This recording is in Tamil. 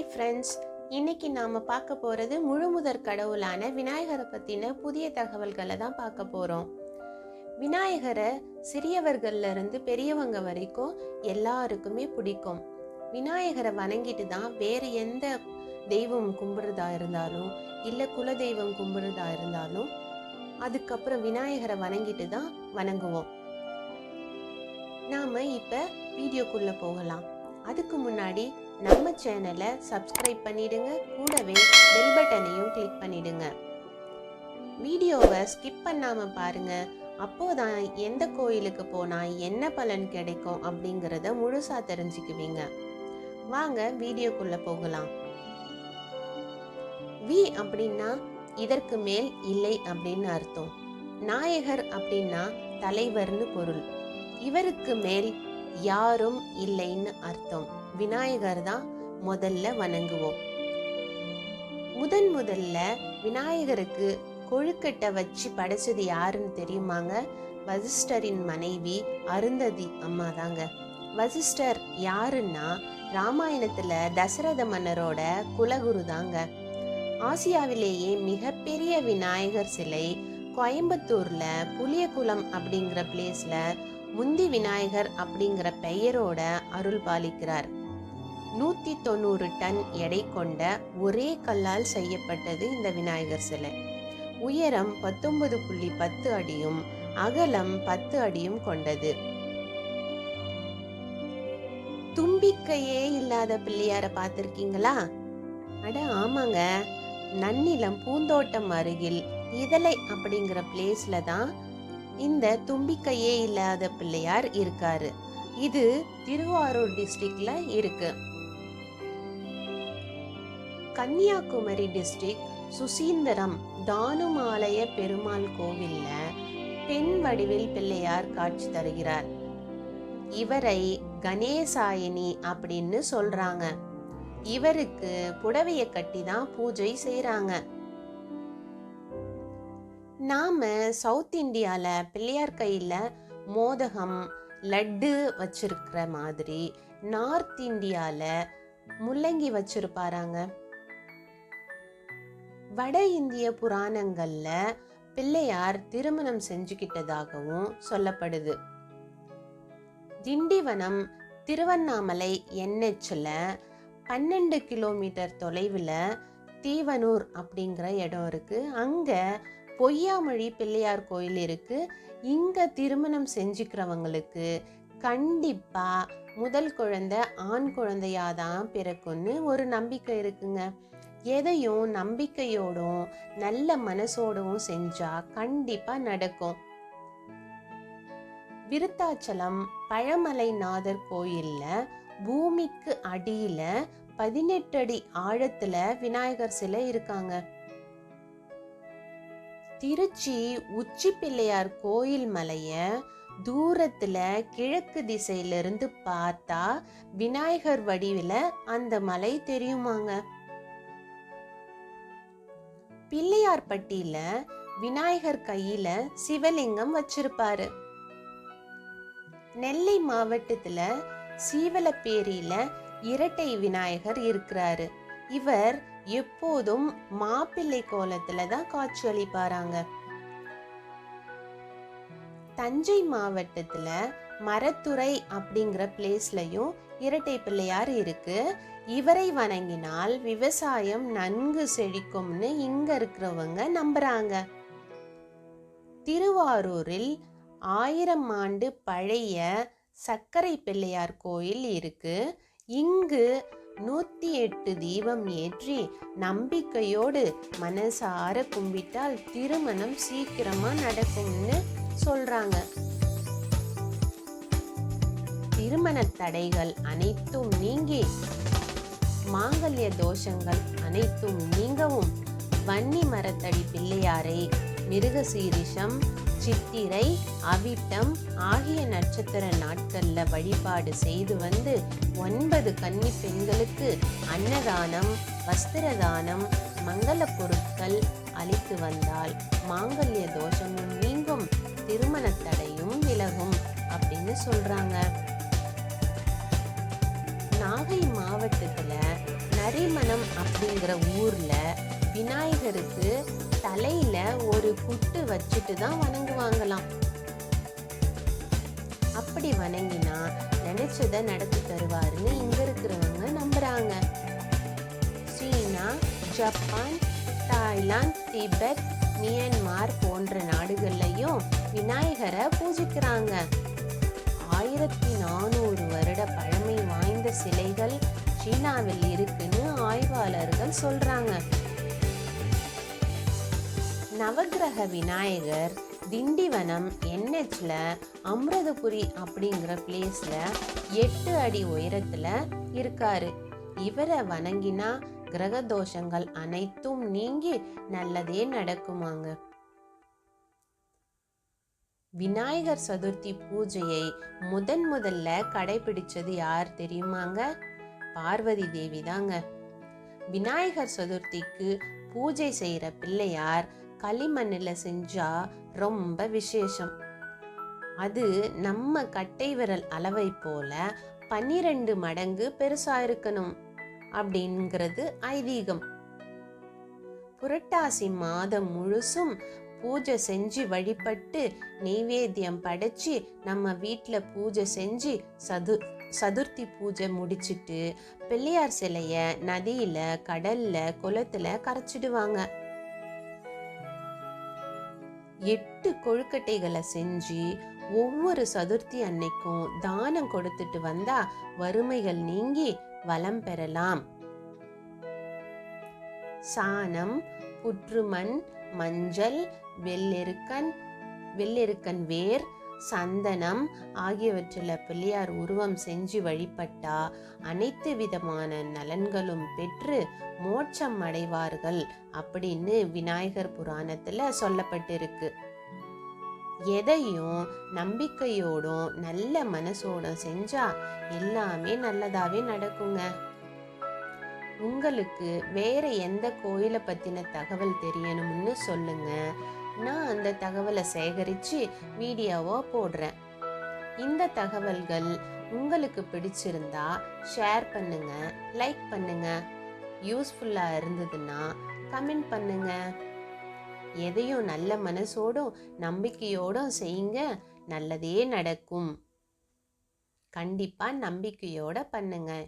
ஹாய் ஃப்ரெண்ட்ஸ் இன்னைக்கு நாம் பார்க்க போகிறது முழுமுதற் கடவுளான விநாயகரை பற்றின புதிய தகவல்களை தான் பார்க்க போகிறோம் விநாயகரை சிறியவர்கள்ல இருந்து பெரியவங்க வரைக்கும் எல்லாருக்குமே பிடிக்கும். விநாயகரை வணங்கிட்டு தான் வேறு எந்த தெய்வம் கும்பிட்றதா இருந்தாலும் இல்லை குலதெய்வம் கும்பிட்றதா இருந்தாலும் அதுக்கப்புறம் விநாயகரை வணங்கிட்டு தான் வணங்குவோம். நாம் இப்போ வீடியோக்குள்ளே போகலாம். அதுக்கு முன்னாடி நம்ம சேனலை சப்ஸ்கிரைப் பண்ணிடுங்க. கூடவே பெல் பட்டனையும் கிளிக் பண்ணிடுங்க. வீடியோவை ஸ்கிப் பண்ணாமல் பாருங்க. அப்போதான் எந்த கோயிலுக்கு போனால் என்ன பலன் கிடைக்கும் அப்படிங்கிறத முழுசாக தெரிஞ்சுக்குவீங்க. வாங்க வீடியோக்குள்ளே போகலாம். வி அப்படின்னா இதற்கு மேல் இல்லை அப்படின்னு அர்த்தம். நாயகர் அப்படின்னா தலைவர்னு பொருள். இவருக்கு மேல் யாரும் இல்லைன்னு அர்த்தம். விநாயகர் தான் முதல்ல வணங்குவோம். முதன் முதல்ல விநாயகருக்கு கொழுக்கட்டை வச்சு படைச்சது யாருன்னு தெரியுமாங்க? வசிஷ்டரின் மனைவி அருந்ததி அம்மா தாங்க. வசிஷ்டர் யாருன்னா ராமாயணத்துல தசரத மன்னரோட குலகுரு தாங்க. ஆசியாவிலேயே மிகப்பெரிய விநாயகர் சிலை கோயம்புத்தூர்ல புளியகுளம் அப்படிங்கிற பிளேஸ்ல முந்தி விநாயகர் அப்படிங்கிற பெயரோட அருள் பாலிக்கிறார். நூத்தி தொண்ணூறு டன் எடை கொண்ட ஒரே கல்லால் செய்யப்பட்டது இந்த விநாயகர் சிலை. உயரம் பத்தொன்பது புள்ளி பத்து அடியும் அகலம் பத்து அடியும் கொண்டது. தும்பிக்கையே இல்லாத பிள்ளையார பார்த்திருக்கீங்களா? அட ஆமாங்க. நன்னிலம் பூந்தோட்டம் அருகில் இதலை அப்படிங்கிற பிளேஸ்ல தான் இந்த தும்பிக்கையே இல்லாத பிள்ளையார் இருக்காரு. இது திருவாரூர் டிஸ்ட்ரிக்ட்ல இருக்கு. கன்னியாகுமரி டிஸ்ட்ரிக்ட் சுசீந்தரம் தானுமாலய பெருமாள் கோவில்ல பெண் வடிவில் பிள்ளையார் காட்சி தருகிறார். இவரை கணேசாயினி அப்படின்னு சொல்றாங்க. இவருக்கு புடவையை கட்டி தான் பூஜை செய்றாங்க. நாம் சவுத் இந்தியாவில் பிள்ளையார் கையில் மோதகம் லட்டு வச்சிருக்கிற மாதிரி நார்த் இந்தியாவில் முள்ளங்கி வச்சிருப்பாராங்க. வட இந்திய புராணங்களில் பிள்ளையார் திருமணம் செஞ்சுக்கிட்டதாகவும் சொல்லப்படுது. திண்டிவனம் திருவண்ணாமலை என்ஹெச்சில் பன்னெண்டு கிலோமீட்டர் தொலைவில் தீவனூர் அப்படிங்கிற இடம் இருக்கு. அங்கே பொய்யாமொழி பிள்ளையார் கோயில் இருக்குது இங்கே திருமணம் செஞ்சுக்கிறவங்களுக்கு கண்டிப்பாக முதல் குழந்தை ஆண் குழந்தையாக தான் பிறக்கும்னு ஒரு நம்பிக்கை இருக்குங்க. எதையும் நம்பிக்கையோடும் நல்ல மனசோடவும் செஞ்சா கண்டிப்பா நடக்கும். விருத்தாச்சலம் பழமலைநாதர் கோயில்ல பூமிக்கு அடியில பதினெட்டு அடி ஆழத்துல விநாயகர் சிலை இருக்காங்க. திருச்சி உச்சி பிள்ளையார் கோயில் மலைய தூரத்துல கிழக்கு திசையில இருந்து பார்த்தா விநாயகர் வடிவில அந்த மலை தெரியுமாங்க? பிள்ளையார்பட்டியில விநாயகர் கையில சிவலிங்கம் வச்சிருப்பாரு. நெல்லை மாவட்டத்துல சீவலப்பேரியில இரட்டை விநாயகர் இருக்கிறாரு. இவர் எப்போதும் மாப்பிள்ளை கோலத்துல தான் காட்சி அளிப்பாராங்க. தஞ்சை மாவட்டத்துல மரத்துறை அப்படிங்கிற பிளேஸ்லயும் இரட்டை பிள்ளையார் இருக்கு. இவரை வணங்கினால் விவசாயம் நன்கு செழிக்கும்னு இங்க இருக்கிறவங்க நம்புறாங்க. திருவாரூரில் ஆயிரம் ஆண்டு பழைய சர்க்கரை பிள்ளையார் கோயில் இருக்கு. இங்கு நூத்தி எட்டு தீபம் ஏற்றி நம்பிக்கையோடு மனசார கும்பிட்டால் திருமணம் சீக்கிரமா நடக்கும்னு சொல்றாங்க. திருமண தடைகள் அனைத்தும் நீங்கி மாங்கல்ய தோஷங்கள் அனைத்தும் நீங்கவும் வன்னி மரத்தடி பிள்ளையாரை மிருகசீரிஷம் சித்திரை அவிட்டம் ஆகிய நட்சத்திர நாட்கள்ல வழிபாடு செய்து வந்து ஒன்பது கன்னி பெண்களுக்கு அன்னதானம் வஸ்திரதானம் மங்கள பொருட்கள் அளித்து வந்தால் மாங்கல்ய தோஷமும் நீங்கும் திருமண தடையும் விலகும் அப்படின்னு சொல்றாங்க. நாகை மாவட்டத்துல நரிமணம் அப்படிங்கிற ஊர்ல விநாயகருக்கு தலையில ஒரு புட்டு வச்சுட்டு தான் வணங்குவாங்களாம். அப்படி வணங்கினா நினைச்சதை நடத்தி தருவாருன்னு இங்க இருக்கிறவங்க நம்புறாங்க. China Japan Thailand Tibet Myanmar போன்ற நாடுகள்லையும் விநாயகரை பூஜிக்கிறாங்க. ஆயிரத்தி நானூறு வருட பழமை வாய்ந்த சிலைகள் சீனாவில் இருக்குன்னு ஆய்வாளர்கள் சொல்றாங்க. நவக்கிரக விநாயகர் திண்டிவனம் என்ஹெச்ல அமிர்தபுரி அப்படிங்கிற பிளேஸ்ல எட்டு அடி உயரத்துல இருக்காரு. இவரை வணங்கினா கிரக தோஷங்கள் அனைத்தும் நீங்கி நல்லதே நடக்குமாங்க. விநாயகர் சதுர்த்தி பூஜையை முதன் முதல்ல கடைபிடிச்சது யார் தெரியுமாங்க? பார்வதி தேவி தாங்க. விநாயகர் சதுர்த்திக்கு பூஜை செய்யற பிள்ளையார் களிமண்ணில் செஞ்சா ரொம்ப விசேஷம். அது நம்ம கட்டை விரல் அளவை போல பன்னிரண்டு மடங்கு பெருசா இருக்கணும் அப்படிங்கிறது ஐதீகம். புரட்டாசி மாதம் முழுசும் பூஜை செஞ்சு வழிபட்டு நெய்வேத்தியம் படைச்சு நம்ம வீட்டில் பூஜை செஞ்சு சது சதுர்த்தி பூஜை முடிச்சிட்டு பிள்ளையார் சிலைய நதியில் கடலில் குளத்துல கரைச்சிடுவாங்க. எட்டு கொழுக்கட்டைகளை செஞ்சு ஒவ்வொரு சதுர்த்தி அன்னைக்கும் தானம் கொடுத்துட்டு வந்தா வறுமைகள் நீங்கி வளம் பெறலாம். சாணம் புற்றுமண் மஞ்சள் வெள்ளெருக்கன் வெள்ளெருக்கன் வேர் சந்தனம் ஆகியவற்றில் பிள்ளையார் உருவம் செஞ்சு வழிபட்டா அனைத்து விதமான நலன்களும் பெற்று மோட்சம் அடைவார்கள் அப்படின்னு விநாயகர் புராணத்துல சொல்லப்பட்டிருக்கு. எதையும் நம்பிக்கையோடும் நல்ல மனசோடும் செஞ்சா எல்லாமே நல்லதாவே நடக்குங்க. உங்களுக்கு வேற எந்த கோயிலை பத்தின தகவல் தெரியணும்னு சொல்லுங்க. நான் அந்த தகவலை சேகரித்து வீடியோவாக போடுறேன். இந்த தகவல்கள் உங்களுக்கு பிடிச்சிருந்தா ஷேர் பண்ணுங்க லைக் பண்ணுங்க. யூஸ்ஃபுல்லாக இருந்ததுன்னா கமெண்ட் பண்ணுங்க. எதையும் நல்ல மனசோடும் நம்பிக்கையோடும் செய்யுங்க நல்லதே நடக்கும். கண்டிப்பாக நம்பிக்கையோட பண்ணுங்கள்